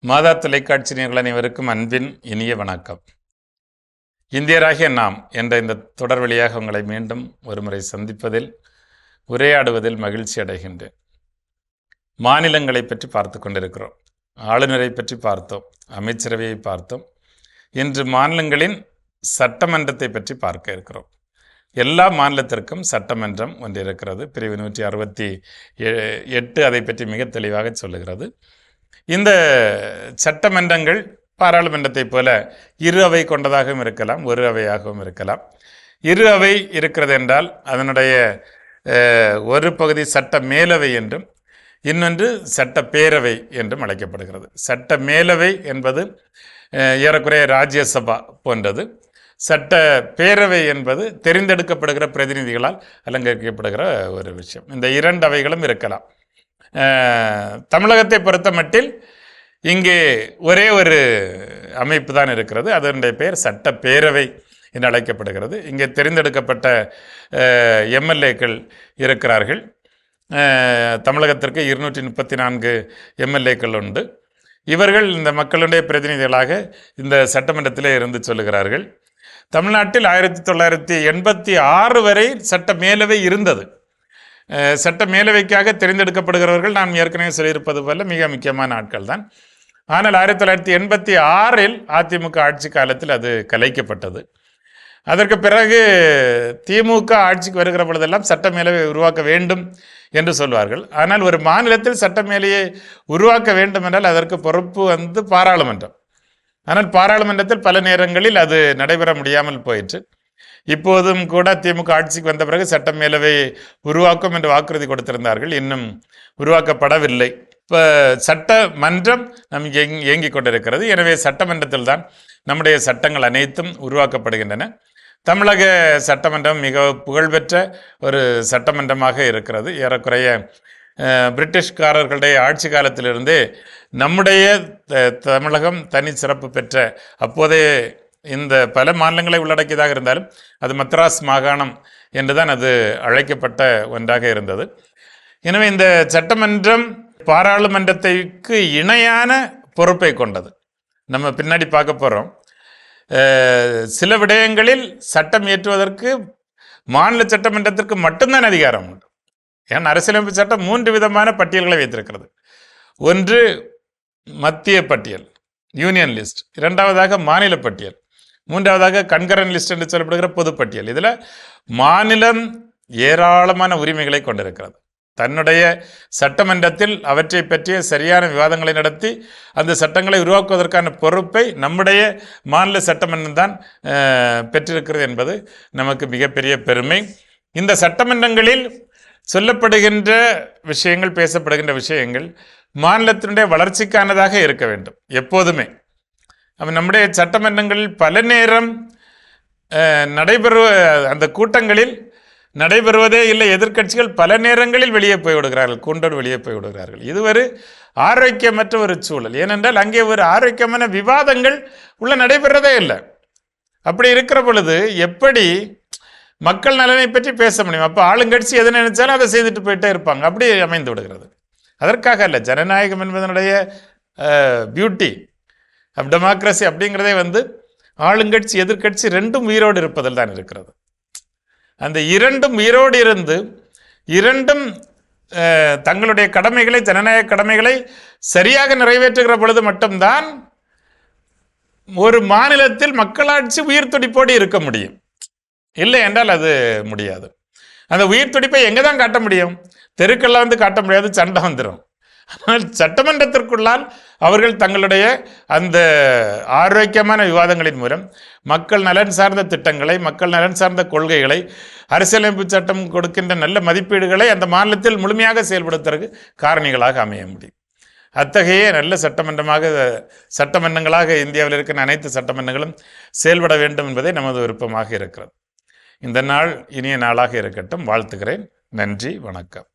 மாதா தொலைக்காட்சி நேர்கள் அனைவருக்கும் அன்பின் இனிய வணக்கம். இந்தியராகிய நாம் என்ற இந்த தொடர் வழியாக உங்களை மீண்டும் ஒருமுறை சந்திப்பதில் உரையாடுவதில் மகிழ்ச்சி அடைகின்றேன். மாநிலங்களை பற்றி பார்த்து கொண்டிருக்கிறோம். ஆளுநரை பற்றி பார்த்தோம். அமைச்சரவையை பார்த்தோம். இன்று மாநிலங்களின் சட்டமன்றத்தை பற்றி பார்க்க இருக்கிறோம். எல்லா மாநிலத்திற்கும் சட்டமன்றம் ஒன்று இருக்கிறது பிரிவு நூற்றி அறுபத்தி எ- எட்டு அதை பற்றி மிக தெளிவாக சொல்லுகிறது. இந்த சட்டமன்றங்கள் பாராளுமன்றத்தைப் போல இரு அவை கொண்டதாகவும் இருக்கலாம் ஒரு அவையாகவும் இருக்கலாம். இரு அவை இருக்கிறது என்றால் அதனுடைய ஒரு பகுதி சட்ட மேலவை என்றும் இன்னொன்று சட்ட பேரவை என்றும் அழைக்கப்படுகிறது. சட்ட மேலவை என்பது ஏறக்குறைய ராஜ்யசபா போன்றது. சட்ட பேரவை என்பது தெரிந்தெடுக்கப்படுகிற பிரதிநிதிகளால் அலங்கரிக்கப்படுகிற ஒரு விஷயம். இந்த இரண்டு அவைகளும் இருக்கலாம். தமிழகத்தை பொறுத்த மட்டில் இங்கே ஒரே ஒரு அமைப்பு தான் இருக்கிறது. அதனுடைய பெயர் சட்டப்பேரவை என்று அழைக்கப்படுகிறது. இங்கே தெரிந்தெடுக்கப்பட்ட எம்எல்ஏக்கள் இருக்கிறார்கள். தமிழகத்திற்கு இருநூற்றி முப்பத்தி நான்கு எம்எல்ஏக்கள் உண்டு. இவர்கள் இந்த மக்களுடைய பிரதிநிதிகளாக இந்த சட்டமன்றத்திலே இருந்து சொல்லுகிறார்கள். தமிழ்நாட்டில் ஆயிரத்தி தொள்ளாயிரத்தி எண்பத்தி ஆறு வரை சட்ட மேலவை இருந்தது. சட்ட மேலவைக்காக தெரிந்தெடுக்கப்படுகிறவர்கள் நாம் ஏற்கனவே சொல்லியிருப்பது போல மிக முக்கியமான ஆட்கள் தான் ஆனால் ஆயிரத்தி தொள்ளாயிரத்தி எண்பத்தி ஆறில் அதிமுக ஆட்சி காலத்தில் அது கலைக்கப்பட்டது. அதற்கு பிறகு திமுக ஆட்சிக்கு வருகிற பொழுதெல்லாம் சட்ட மேலவை உருவாக்க வேண்டும் என்று சொல்வார்கள். ஆனால் ஒரு மாநிலத்தில் சட்ட மேலையை உருவாக்க வேண்டும் என்றால் அதற்கு பொறுப்பு வந்து பாராளுமன்றம். ஆனால் பாராளுமன்றத்தில் பல நேரங்களில் அது நடைபெற முடியாமல் போயிற்று. இப்போதும் கூட திமுக ஆட்சிக்கு வந்த பிறகு சட்டம் மேலவை உருவாக்கும் என்று வாக்குறுதி கொடுத்திருந்தார்கள். இன்னும் உருவாக்கப்படவில்லை. இப்போ சட்டமன்றம் நம் இயங்கி இயங்கிக் கொண்டிருக்கிறது. எனவே சட்டமன்றத்தில் தான் நம்முடைய சட்டங்கள் அனைத்தும் உருவாக்கப்படுகின்றன. தமிழக சட்டமன்றம் மிக புகழ்பெற்ற ஒரு சட்டமன்றமாக இருக்கிறது. ஏறக்குறைய பிரிட்டிஷ்காரர்களுடைய ஆட்சி காலத்திலிருந்தே நம்முடைய த- தமிழகம் தனி சிறப்பு பெற்ற அப்போதைய இந்த பல மாநிலங்களை உள்ளடக்கியதாக இருந்தாலும் அது மத்ராஸ் மாகாணம் என்றுதான் அது அழைக்கப்பட்ட ஒன்றாக இருந்தது. எனவே இந்த சட்டமன்றம் பாராளுமன்றத்திற்கு இணையான பொறுப்பை கொண்டது. நம்ம பின்னாடி பார்க்க போகிறோம் சில விடயங்களில் சட்டம் இயற்றுவதற்கு மாநில சட்டமன்றத்திற்கு மட்டும்தான் அதிகாரம் உண்டு. ஏன்னா அரசியலமைப்பு சட்டம் மூன்று விதமான பட்டியல்களை வைத்திருக்கிறது. ஒன்று மத்திய பட்டியல் யூனியன் லிஸ்ட் இரண்டாவதாக மாநில பட்டியல். மூன்றாவதாக கண்கரன் லிஸ்ட் என்று சொல்லப்படுகிற பொதுப்பட்டியல். இதில் மாநிலம் ஏராளமான உரிமைகளை கொண்டிருக்கிறது. தன்னுடைய சட்டமன்றத்தில் அவற்றை பற்றிய சரியான விவாதங்களை நடத்தி அந்த சட்டங்களை உருவாக்குவதற்கான பொறுப்பை நம்முடைய மாநில சட்டமன்றம் தான் பெற்றிருக்கிறது என்பது நமக்கு மிகப்பெரிய பெருமை. இந்த சட்டமன்றங்களில் சொல்லப்படுகின்ற விஷயங்கள் பேசப்படுகின்ற விஷயங்கள் மாநிலத்தினுடைய வளர்ச்சிக்கானதாக இருக்க வேண்டும். எப்போதுமே அப்ப நம்முடைய சட்டமன்றங்களில் பல நேரம் நடைபெறுவ அந்த கூட்டங்களில் நடைபெறுவதே இல்லை. எதிர்க்கட்சிகள் பல நேரங்களில் வெளியே போய் விடுகிறார்கள் கூண்டோடு வெளியே போய்விடுகிறார்கள் இது ஒரு ஆரோக்கியமற்ற ஒரு சூழல். ஏனென்றால் அங்கே ஒரு ஆரோக்கியமான விவாதங்கள் உள்ள நடைபெறதே இல்லை. அப்படி இருக்கிற பொழுது எப்படி மக்கள் நலனை பற்றி பேச முடியும்? அப்போ ஆளுங்கட்சி எது நினைச்சாலும் அதை செய்துட்டு போயிட்டே இருப்பாங்க. அப்படி அமைந்து விடுகிறது. அதற்காக அல்ல ஜனநாயகம் என்பதனுடைய பியூட்டி டெமோக்ரஸி அப்படிங்கிறதே வந்து ஆளுங்கட்சி எதிர்க்கட்சி ரெண்டும் உயிரோடு இருப்பதில் தான் இருக்கிறது. அந்த இரண்டும் உயிரோடு இருந்து இரண்டும் தங்களுடைய கடமைகளை ஜனநாயக கடமைகளை சரியாக நிறைவேற்றுகிற பொழுது மட்டும்தான் ஒரு மாநிலத்தில் மக்களாட்சி உயிர் துடிப்போடு இருக்க முடியும். இல்லை என்றால் அது முடியாது. அந்த உயிர் துடிப்பை எங்கே தான் காட்ட முடியும்? தெருக்கெல்லாம் வந்து காட்ட முடியாது சண்டை வந்துடும் ஆனால் சட்டமன்றத்திற்குள்ளால் அவர்கள் தங்களுடைய அந்த ஆரோக்கியமான விவாதங்களின் மூலம் மக்கள் நலன் சார்ந்த திட்டங்களை மக்கள் நலன் சார்ந்த கொள்கைகளை அரசியலமைப்பு சட்டம் கொடுக்கின்ற நல்ல மதிப்பீடுகளை அந்த மாநிலத்தில் முழுமையாக செயல்படுத்துறதுக்கு காரணிகளாக அமைய முடியும். அத்தகைய நல்ல சட்டமன்றமாக சட்டமன்றங்களாக இந்தியாவில் இருக்கிற அனைத்து சட்டமன்றங்களும் செயல்பட வேண்டும் என்பதே நமது விருப்பமாக இருக்கிறது. இந்த நாள் இனிய நாளாக இருக்கட்டும். வாழ்த்துகிறேன். நன்றி. வணக்கம்.